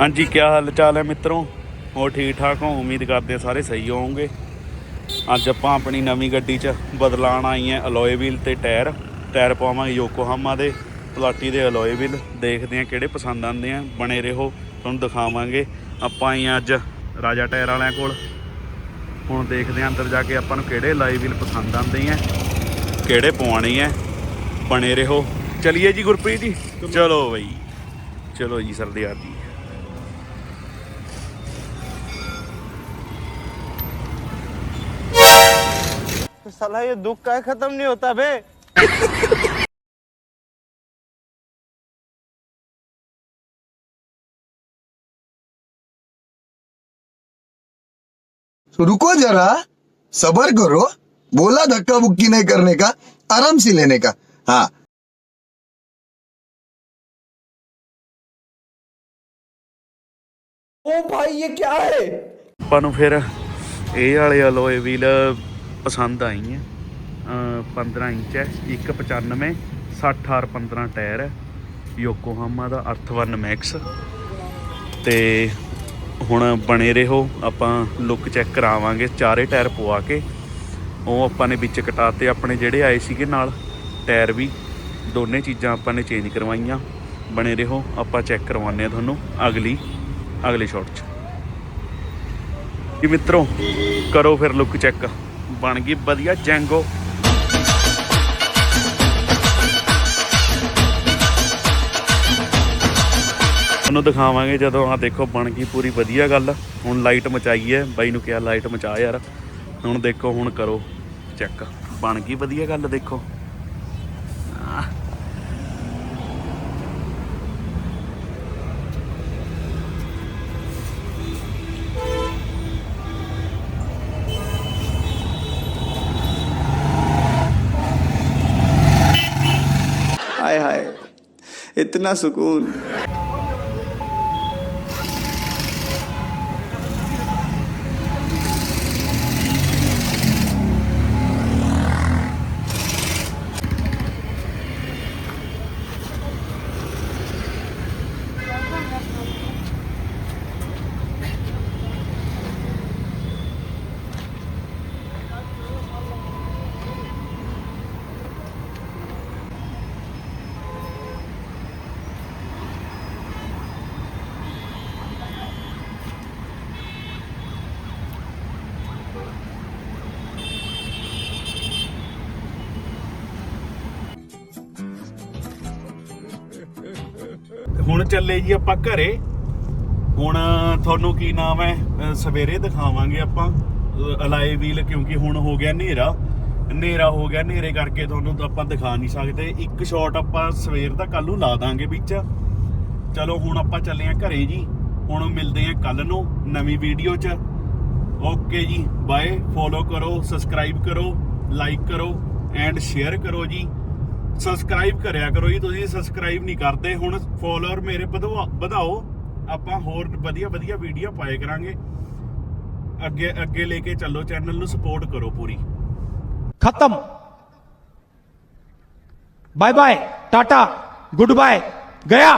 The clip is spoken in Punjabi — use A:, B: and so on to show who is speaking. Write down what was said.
A: ਹਾਂਜੀ ਕੀ ਹਾਲ ਚਾਲ ਹੈ ਮਿੱਤਰੋ? ਹੋਰ ਠੀਕ ਠਾਕ ਹੋ? ਉਮੀਦ ਕਰਦੇ ਹਾਂ ਸਾਰੇ ਸਹੀ ਹੋਵੋਗੇ। ਅੱਜ ਆਪਾਂ ਆਪਣੀ ਨਵੀਂ ਗੱਡੀ 'ਚ ਬਦਲਾਣ ਆਈ ਹੈ, ਅਲੋਏ ਵੀਲ ਤੇ ਟਾਇਰ। ਟਾਇਰ ਪਾਵਾਂਗੇ ਯੋਕੋਹਾਮਾ ਦੇ, ਪਲਾਟੀ ਦੇ ਅਲੋਏ ਵੀਲ। ਦੇਖਦੇ ਹਾਂ ਕਿਹੜੇ ਪਸੰਦ ਆਉਂਦੇ ਆ। ਬਣੇ ਰਹੋ, ਤੁਹਾਨੂੰ ਦਿਖਾਵਾਂਗੇ। ਆਪਾਂ ਆਏ ਹਾਂ ਅੱਜ ਰਾਜਾ ਟਾਇਰ ਵਾਲਿਆਂ ਕੋਲ। ਹੁਣ ਦੇਖਦੇ ਹਾਂ ਅੰਦਰ ਜਾ ਕੇ ਆਪਾਂ ਨੂੰ ਕਿਹੜੇ ਅਲੋਏ ਵੀਲ ਪਸੰਦ ਆਉਂਦੇ ਆ, ਕਿਹੜੇ ਪਵਾਉਣੇ ਆ। ਬਣੇ ਰਹੋ। ਚਲਿਏ ਜੀ ਗੁਰਪ੍ਰੀਤ ਜੀ। ਚਲੋ ਬਈ। ਚਲੋ ਜੀ ਸਰਦਾਰ ਜੀ।
B: साला ये दुख का खत्म नहीं होता बे
C: तो रुको जरा सबर करो बोला धक्का बुक्की नहीं करने का आराम से लेने का हाँ
B: ओ भाई ये क्या है
A: ਆਪਾਂ ਨੂੰ ਫਿਰ ਇਹ ਵਾਲੇ ਅਲੋਏ ਵੀਲ ਪਸੰਦ ਆਈ ਹੈ ਅਹ 15 ਇੰਚ ਹੈ 195 60 ਆਰ 15 ਟਾਇਰ ਹੈ, ਯੋਕੋਹਾਮਾ ਦਾ ਅਰਥ 1 ਮੈਕਸ। ਤੇ ਹੁਣ ਬਣੇ ਰਹੋ, ਆਪਾਂ ਲੁੱਕ ਚੈੱਕ ਕਰਾਵਾਂਗੇ, ਚਾਰੇ ਟਾਇਰ ਪਵਾ ਕੇ। ਉਹ ਆਪਾਂ ਨੇ ਵਿੱਚ ਕਟਾਤੇ, ਆਪਣੇ ਜਿਹੜੇ ਆਏ ਸੀਗੇ ਨਾਲ, ਟਾਇਰ ਵੀ, ਦੋਨੇ ਚੀਜ਼ਾਂ ਆਪਾਂ ਨੇ ਚੇਂਜ ਕਰਵਾਈਆਂ। ਬਣੇ ਰਹੋ, ਆਪਾਂ ਚੈੱਕ ਕਰਵਾਉਂਦੇ ਆ ਤੁਹਾਨੂੰ ਅਗਲੀ, ਅਗਲੇ ਸ਼ਾਟ 'ਚ। ਜੀ ਮਿੱਤਰੋ, ਕਰੋ ਫਿਰ ਲੁੱਕ ਚੈੱਕ ਬਣ ਗਈ ਵਧੀਆ ਜੈਂਗੋ। ਤੁਹਾਨੂੰ ਦਿਖਾਵਾਂਗੇ ਜਦੋਂ ਆ ਦੇਖੋ ਬਣ ਗਈ ਪੂਰੀ ਵਧੀਆ ਗੱਲ। ਹੁਣ ਲਾਈਟ ਮਚਾਈ ਹੈ। ਬਾਈ ਨੂੰ ਕਿਹਾ ਲਾਈਟ ਮਚਾ ਯਾਰ। ਹੁਣ ਦੇਖੋ, ਹੁਣ ਕਰੋ ਚੈੱਕ ਬਣ ਗਈ ਵਧੀਆ ਗੱਲ ਦੇਖੋ।
B: इतना सुकून
A: ਹੁਣ ਚੱਲੇ ਜੀ ਆਪਾਂ ਘਰੇ। ਹੁਣ ਤੁਹਾਨੂੰ ਕੀ ਨਾਮ ਹੈ? ਸਵੇਰੇ ਦਿਖਾਵਾਂਗੇ ਆਪਾਂ ਅਲਾਈ ਵੀਲ ਕਿਉਂਕਿ ਹੁਣ ਹੋ ਗਿਆ ਹਨੇਰਾ। ਹਨੇਰਾ ਹੋ ਗਿਆ, ਹਨੇਰੇ ਕਰਕੇ ਤੁਹਾਨੂੰ ਤਾਂ ਆਪਾਂ ਦਿਖਾ ਨਹੀਂ ਸਕਦੇ। ਇੱਕ ਸ਼ਾਟ ਆਪਾਂ ਸਵੇਰ ਦਾ ਕੱਲ ਨੂੰ ਲਾ ਦਾਂਗੇ ਵਿੱਚ। ਚਲੋ ਹੁਣ ਆਪਾਂ ਚੱਲੇ ਆ ਘਰੇ ਜੀ। ਹੁਣ ਮਿਲਦੇ ਆ ਕੱਲ ਨੂੰ ਨਵੀਂ ਵੀਡੀਓ 'ਚ। ਓਕੇ ਜੀ ਬਾਏ ਫੋਲੋ ਕਰੋ ਸਬਸਕ੍ਰਾਈਬ ਕਰੋ ਲਾਈਕ ਕਰੋ ਐਂਡ ਸ਼ੇਅਰ ਕਰੋ ਜੀ। ਸਬਸਕ੍ਰਾਈਬ ਕਰਿਆ ਕਰੋ ਜੀ, ਤੁਸੀਂ ਸਬਸਕ੍ਰਾਈਬ ਨਹੀਂ ਕਰਦੇ, ਹੁਣ ਫੋਲੋਅਰ ਮੇਰੇ ਵਧਾਓ। ਆਪਾਂ ਹੋਰ ਵਧੀਆ ਵਧੀਆ ਵੀਡੀਓ ਪਾਏ ਕਰਾਂਗੇ। ਅੱਗੇ ਅੱਗੇ ਲੈ ਕੇ ਚੱਲੋ ਚੈਨਲ ਨੂੰ ਸਪੋਰਟ ਕਰੋ ਪੂਰੀ।
D: ਖਤਮ। Bye bye tata good bye ਗਿਆ